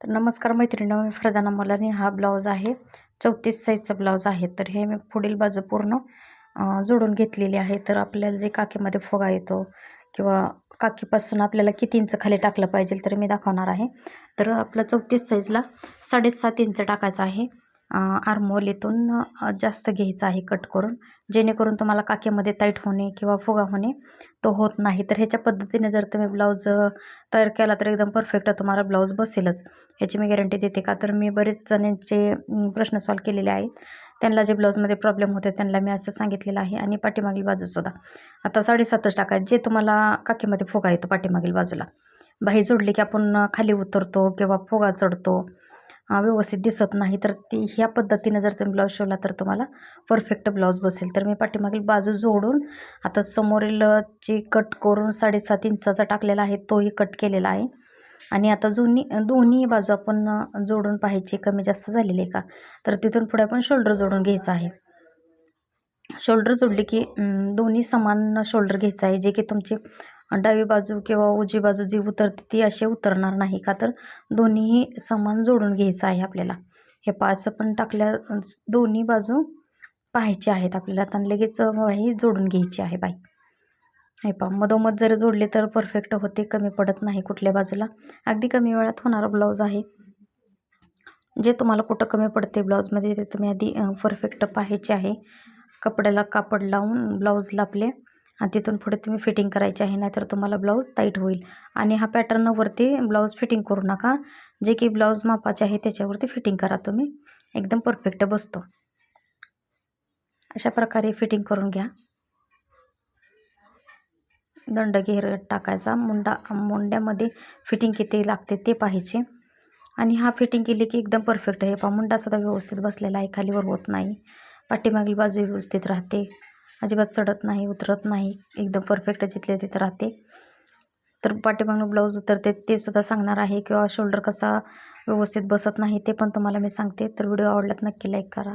तर नमस्कार मैत्रिणी मी फरजाना मोलानी. हा ब्लाऊज आहे चौतीस साईजचा ब्लाऊज आहे. तर हे मी पुढील बाजू पूर्ण जोडून घेतलेली आहे. तर आपल्याला जे काकीमध्ये फुगा येतो किंवा काकीपासून आपल्याला किती इंच खाली टाकलं पाहिजे तर मी दाखवणार आहे. तर आपलं चौतीस साईजला साडेसात इंच टाकायचं आहे. आरमोल येथून जास्त घ्यायचं आहे कट करून. जेणेकरून तुम्हाला काकेमध्ये ताईट होणे किंवा फुगा होणे तो होत नाही. तर ह्याच्या पद्धतीने जर तुम्ही ब्लाऊज तयार केला तर एकदम परफेक्ट तुम्हाला ब्लाऊज बसेलच. ह्याची मी गॅरंटी देते का? तर मी बरेच जणांचे प्रश्न सॉल्व केलेले आहेत. त्यांना जे ब्लाऊजमध्ये प्रॉब्लेम होते त्यांना मी असं सांगितलेलं आहे आणि पाठीमागील बाजूसुद्धा आता साडेसातच टाकायचं जे तुम्हाला काकेमध्ये फुगा येतो पाठीमागील बाजूला. बाही जोडली की आपण खाली उतरतो किंवा फुगा चढतो. व्यवस्थित दिसत नाही. तर ती ह्या पद्धतीने जर तुम्ही ब्लाऊज शिवला तर तुम्हाला परफेक्ट ब्लाऊज बसेल. तर मी पाठीमागील बाजू जोडून आता समोरील जी कट करून साडेसात इंचाचा टाकलेला आहे तोही कट केलेला आहे. आणि आता जुनी दोन्ही बाजू आपण जोडून पाहायची कमी जास्त झालेली आहे का? तर तिथून पुढे आपण शोल्डर जोडून घ्यायचं आहे. शोल्डर जोडली की दोन्ही समान शोल्डर घ्यायचं आहे जे की तुमची डावी बाजू किंवा उजवी बाजू जी उतरते ती अशी उतरणार नाही का? तर दोन्हीही समान जोडून घ्यायचं आहे आपल्याला. हे पाच पण टाकल्या दोन्ही बाजू पाहायचे आहेत आपल्याला. आणि लगेच बाही जोडून घ्यायची आहे बाई. हे पा मधोमध जर जोडले तर परफेक्ट होते कमी पडत नाही कुठल्या बाजूला. अगदी कमी वेळात होणारा ब्लाऊज आहे. जे तुम्हाला कुठं कमी पडते ब्लाऊजमध्ये ते तुम्ही आधी परफेक्ट पाहायचे आहे. कपड्याला कापड लावून ब्लाऊजला आपले आणि तिथून पुढे तुम्ही फिटिंग करायचे आहे नाहीतर तुम्हाला ब्लाऊज टाईट होईल. आणि हा पॅटर्नवरती ब्लाऊज फिटिंग करू नका. जे की ब्लाऊज मापाचे आहे त्याच्यावरती फिटिंग करा तुम्ही. एकदम परफेक्ट बसतो. अशा प्रकारे फिटिंग करून घ्या. दंड घेर टाकायचा. मुंडा मुंड्यामध्ये फिटिंग किती लागते ते पाहायचे. आणि हा फिटिंग केली की एकदम परफेक्ट आहे. पा मुंडासुद्धा व्यवस्थित बसलेला आहे. खालीवर होत नाही. पाठीमागील बाजू व्यवस्थित राहते. अजिबात चढत नाही उतरत नाही. एकदम परफेक्ट जिथले तिथं राहते. तर पाठीमागनं ब्लाऊज उतरते ते सुद्धा सांगणार आहे किंवा शोल्डर कसा व्यवस्थित बसत नाही ते पण तुम्हाला मी सांगते. तर व्हिडिओ आवडल्यात नक्की लाईक करा.